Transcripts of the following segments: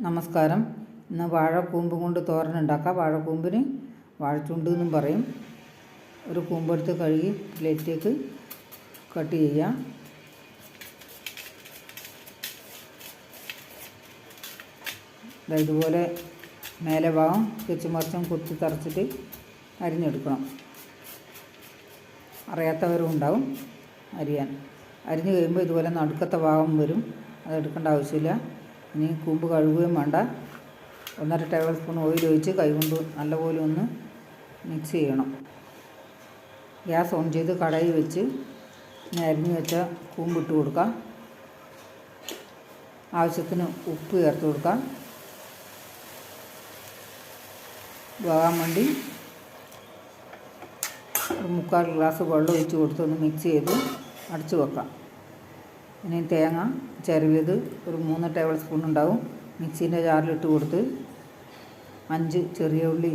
നമസ്കാരം. ഇന്ന് വാഴക്കൂമ്പ് കൊണ്ട് തോരൻ ഉണ്ടാക്കാം. വാഴക്കൂമ്പിന് വാഴച്ചുണ്ട് എന്നും പറയും. ഒരു കൂമ്പെടുത്ത് കഴുകി പ്ലേറ്റിലേക്ക് കട്ട് ചെയ്യാം. ഇതുപോലെ മേലെ ഭാഗം തെച്ചുമറിച്ചും കുത്തി തറച്ചിട്ട് അരിഞ്ഞെടുക്കണം. അറിയാത്തവരും ഉണ്ടാവും. അരിയാൻ. അരിഞ്ഞ് കഴിയുമ്പോൾ ഇതുപോലെ നടുക്കത്തെ ഭാഗം വരും. അതെടുക്കേണ്ട ആവശ്യമില്ല. ഇനി കൂമ്പ് കഴുകുകയും വേണ്ട. ഒന്നര ടേബിൾ സ്പൂൺ ഓയിൽ ഒഴിച്ച് കൈകൊണ്ട് നല്ലപോലെ ഒന്ന് മിക്സ് ചെയ്യണം. ഗ്യാസ് ഓൺ ചെയ്ത് കടായി വെച്ച് അരിഞ്ഞ് വെച്ച കൂമ്പ് ഇട്ട് കൊടുക്കാം. ആവശ്യത്തിന് ഉപ്പ് ചേർത്ത് കൊടുക്കാം. വേകാൻ വേണ്ടി ഒരു മുക്കാൽ ഗ്ലാസ് വെള്ളം ഒഴിച്ച് കൊടുത്തൊന്ന് മിക്സ് ചെയ്ത് അടച്ചു വെക്കാം. ഇനി തേങ്ങ ചിരവിയത് ഒരു മൂന്ന് ടേബിൾ സ്പൂൺ ഉണ്ടാവും. മിക്സീന്റെ ജാറിലിട്ട് കൊടുത്ത് അഞ്ച് ചെറിയ ഉള്ളി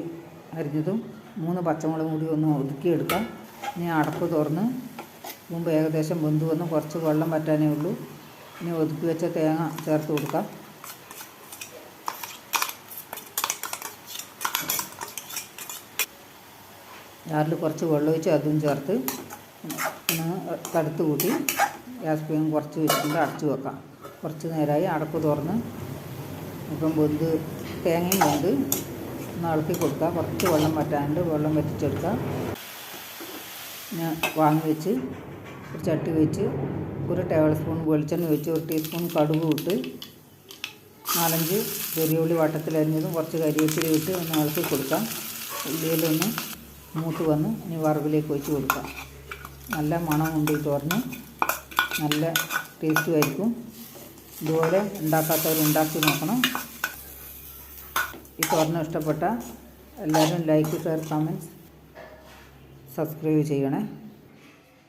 അരിഞ്ഞതും മൂന്ന് പച്ചമുളകും കൂടി ഒന്ന് ഒതുക്കിയെടുക്കാം ഇനി അടപ്പ് തുറന്ന് മുമ്പ് ഏകദേശം വെന്ത് വന്ന് കുറച്ച് വെള്ളം പറ്റാനേ ഉള്ളൂ. ഇനി ഒതുക്കി വെച്ച തേങ്ങ ചേർത്ത് കൊടുക്കാം. ജാറിൽ കുറച്ച് വെള്ളം ഒഴിച്ച് അതും ചേർത്ത് ഒന്ന് തടുത്ത് കൂട്ടി ഗ്യാസ് ഫ്ലെയിം കുറച്ച് വെച്ചിട്ട് അടച്ച് വെക്കാം. കുറച്ച് നേരമായി അടപ്പ് തുറന്ന് ഇപ്പം വെന്ത് തേങ്ങയും വെന്ത് ഒന്ന് ഇളക്കി കൊടുക്കുക കുറച്ച് വെള്ളം വറ്റാണ്ട് വെള്ളം വറ്റിച്ചെടുക്കുക പിന്നെ വാങ്ങി വെച്ച് ഒരു ചട്ടി വെച്ച് ഒരു ടേബിൾ സ്പൂൺ വെളിച്ചെണ്ണ വെച്ച് ഒരു ടീസ്പൂൺ കടുക് ഇട്ട് നാലഞ്ച് ചെറിയ ഉള്ളി വട്ടത്തിലരിഞ്ഞതും കുറച്ച് കരിവേപ്പില ഇട്ട് ഒന്ന് ഇളക്കി കൊടുക്കാം. ഉള്ളിയിലൊന്ന് മൂത്ത് വന്ന് ഇനി വറവിലേക്ക് ഒഴിച്ച് കൊടുക്കാം. നല്ല മണം ഈ തോരന് നല്ല ടേസ്റ്റും ആയിരിക്കും. ഇതുപോലെ ഉണ്ടാക്കാത്തവർ ഉണ്ടാക്കി നോക്കണം. ഈ തോരന് ഇഷ്ടപ്പെട്ട എല്ലാവരും ലൈക്ക് ഷെയർ കമന്റ്സ് സബ്സ്ക്രൈബ് ചെയ്യണേ.